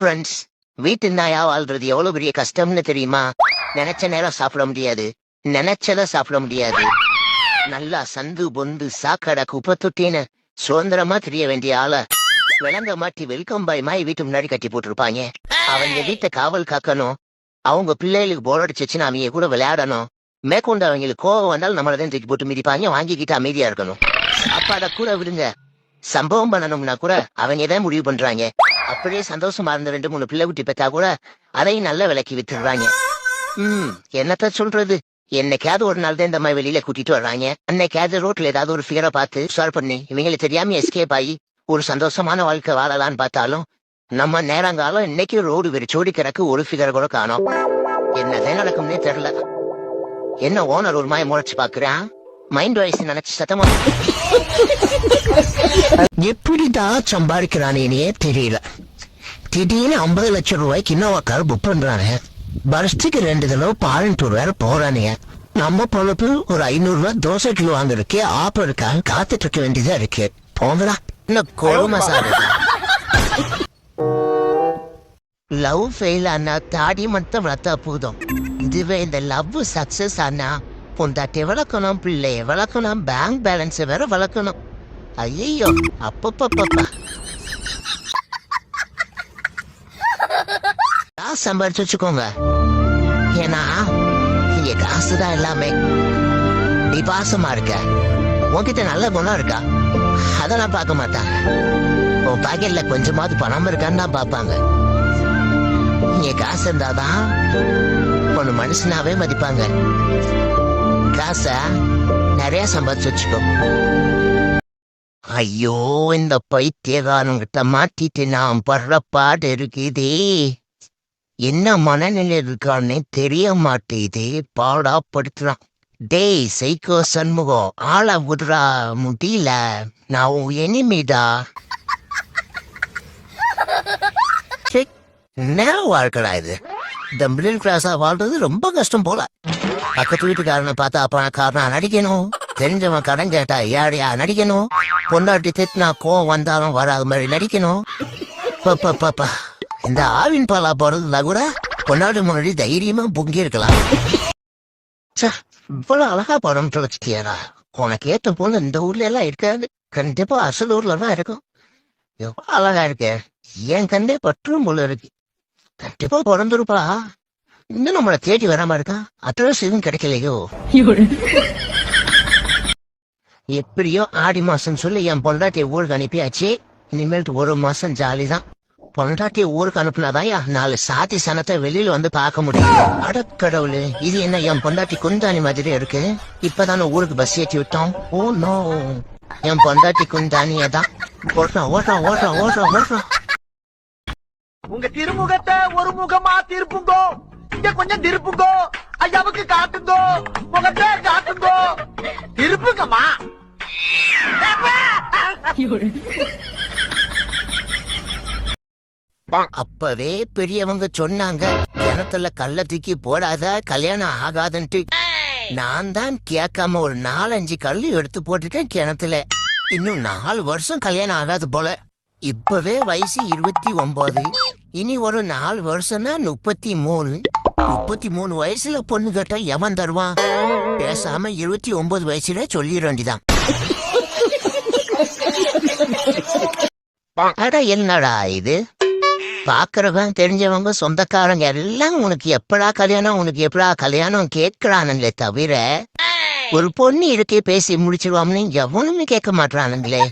Friends வீட்டு நாயா வாழ்றது எவ்வளவு பெரிய கஷ்டம்னு தெரியுமா? நினைச்ச நேரம் சாப்பிட முடியாது. நினைச்சத சாப்பிட முடியாது. நல்லா சந்து பொந்து சாக்கடை குப்பை தொட்டின்னு சுதந்திரமா தெரிய வேண்டிய ஆள விளங்க மாட்டி வெல்கம் பாய் மாய் வீட்டு முன்னாடி கட்டி போட்டிருப்பாங்க. அவங்க வீட்டை காவல் காக்கணும். அவங்க பிள்ளைகளுக்கு போர் அடிச்சிச்சுன்னா அவங்க கூட விளையாடணும். மேற்கொண்டு அவங்களுக்கு கோவம் வந்தாலும் நம்மளை தான் தூக்கி போட்டு மிதிப்பாங்க வாங்கிக்கிட்டு அமைதியா இருக்கணும். சாப்பாட கூட விடுங்க. சம்பவம் பண்ணணும்னா கூட அவங்க தான் முடிவு பண்றாங்க. அப்படியே சந்தோஷமா இருந்த ரெண்டு மூணு பிள்ளை குட்டி பெத்தா கூட அதையும் நல்ல விலைக்கு வித்துடுறாங்க ம் என்னத்த சொல்றது? என்னைக்காவது ஒரு நாள் தான் இந்த மாதிரி வெளியில கூட்டிட்டு வர்றாங்க. அன்னைக்காவது ரோட்ல ஏதாவது ஒரு ஃபிகரை பார்த்து சால்வ் பண்ணி இவங்களுக்கு தெரியாம எஸ்கேப் ஆகி ஒரு சந்தோஷமான வாழ்க்கை வாழலாம்னு பார்த்தாலும் நம்ம நேரங்காலம் இன்னைக்கு ரோடு வெறிச்சோடி கிடக்கு ஒரு ஃபிகரை கூட காணோம். என்னதான் நடக்கும்னே தெரியல. என்ன ஓனர் ஒரு மாதிரி முளைச்சு பாக்குறான் மைண்ட் வாய்ஸ் நினைச்சு சத்தமா எப்படிதான் சம்பாதிக்கிறானே தெரியல. திடீர்னு ஐம்பது லட்சம் ரூபாய்க்கு இன்னோவா கார் புக் பண்றானே. வருஷத்துக்கு ரெண்டு தடவை பாரன் டூர் வேற போறானே. நம்ம பொழப்பு ஒரு ஐநூறு ரூபாய் தோசை கிலோ வாங்குறதுக்கு ஆஃபருக்காக காத்துட்டு இருக்க வேண்டியதா இருக்கு. போங்கடா. இன்னும் கோமா சார். லவ் ஃபெயில் ஆனா தாடி மட்டும் வளர்த்தா போதும். இதுவே இந்த லவ் சக்சஸ் ஆனா பொண்டாட்டி வளர்க்கணும் பிள்ளைய வளர்க்கணும் பேங்க் பேலன்ஸ் வேற வளர்க்கணும். ஐயோ அப்பப்பப்பப்பா. காசு சம்பாரிச்சு வச்சுக்கோங்க. ஏன்னா இங்க காசு தான் எல்லாமே. நீ பாசமா இருக்க. உன்கிட்ட நல்ல குணம் இருக்கா? அதெல்லாம் பார்க்க மாட்டாங்க உன் பாக்கெட்ல கொஞ்சமாவது பணம் இருக்கான்னு தான் பார்ப்பாங்க. இங்க காசு இருந்தாதான் ஒண்ணு மனுஷனாவே மதிப்பாங்க. காசை நிறைய சம்பாதிச்சு வச்சுக்கோ. ஐயோ இந்த பைத்தியகாரங்கிட்ட மாட்டிட்டு நான் படுற பாடு இருக்குதே. என்ன மனநிலை இருக்கான்னு தெரிய மாட்டேதே பாடா படுத்துறான் டேய் சைக்கோ சண்முகம் ஆளை விடுறா முடியல. நான் உன் எனிமிடா. என்ன வாழ்க்கடா இது. இந்த மிடில் கிளாஸா வாழ்றது ரொம்ப கஷ்டம் போல. பக்கத்து வீட்டுக்காரனை பார்த்தா பணக்காரனா நடிக்கணும். தெரிஞ்சவன் கடன் கேட்டா ஏழையா நடிக்கணும். பொண்டாட்டி திட்டினா கோவம் வந்தாலும் வராத மாதிரி நடிக்கணும். பாப்பா இந்த ஆவின் பாலா போறதுனா கூட பொண்டாட்டி முன்னாடி தைரியமா பொங்கி இருக்கலாம் இவ்வளவு அழகா படம் வச்சுட்டியாரா உனக்கு ஏத்த போல இந்த ஊர்ல எல்லாம் இருக்காது. கண்டிப்பா அசல் ஊர்ல தான் இருக்கும். எவ்வளவு அழகா இருக்கு. என் கண்டே பற்றும் போல இருக்கு. கண்டிப்பா பிறந்திருப்பா. இன்னும் நம்மளை தேடி வராம இருக்கா? அட்ரஸ் எதுவும் கிடைக்கலையோ? எப்படியோ ஆடி மாசம் சொல்லி என் பொண்டாட்டியை ஊருக்கு அனுப்பியாச்சு. இனிமேல் ஒரு மாசம் ஜாலி தான் பொண்டாட்டியை ஊருக்கு அனுப்புனாதாயா நாலு சாத்தி சனத்தை வெளியில வந்து பார்க்க முடியும். அடக்கடவுளு இது என்ன என் பொண்டாட்டி குந்தாணி மாதிரி இருக்கு? இப்பதானே ஊருக்கு பஸ் ஏற்றி விட்டோம். Oh ஓ நோ என் பொண்டாட்டி குந்தாணியே தான் ஓட்டுறான் ஓட்டுறான் ஓட்டுறான் ஓட்டுறான் ஓட்டுறான் உங்க திருமுகத்தை ஒரு முகமா திருப்புங்கோ. இங்க கொஞ்சம் திருப்புங்கோ. ஐயாவுக்கு காட்டுங்கோ. முகத்தை காட்டுங்கோ. திருப்புங்கம்மா. அப்பவே பெரியவங்க சொன்னாங்க கிணத்துல கல்ல தூக்கி போடாத கல்யாணம் ஆகாதுன்ட்டு. நான் தான் கேட்காம ஒரு நாலஞ்சு கல் எடுத்து போட்டுட்டேன் கிணத்துல. இன்னும் நாலு வருஷம் கல்யாணம் ஆகாது போல. இப்பவே வயசு இருபத்தி ஒன்பது இனி ஒரு நாலு வருஷம்னா முப்பத்தி மூணு. முப்பத்தி மூணு வயசுல பொண்ணு கேட்டா எவன் தருவான்? பேசாம இருபத்தி ஒன்பது வயசுல சொல்லிட வேண்டிதான். அட என்னடா இது? பாக்குறவன் தெரிஞ்சவங்க சொந்தக்காரங்க எல்லாம் உனக்கு எப்படா கல்யாணம் உனக்கு எப்படா கல்யாணம் கேட்கிறானுங்களே தவிர ஒரு பொண்ணு இருக்கே பேசி முடிச்சிருவாம்னு எவனுமே கேட்க மாட்டானுங்களே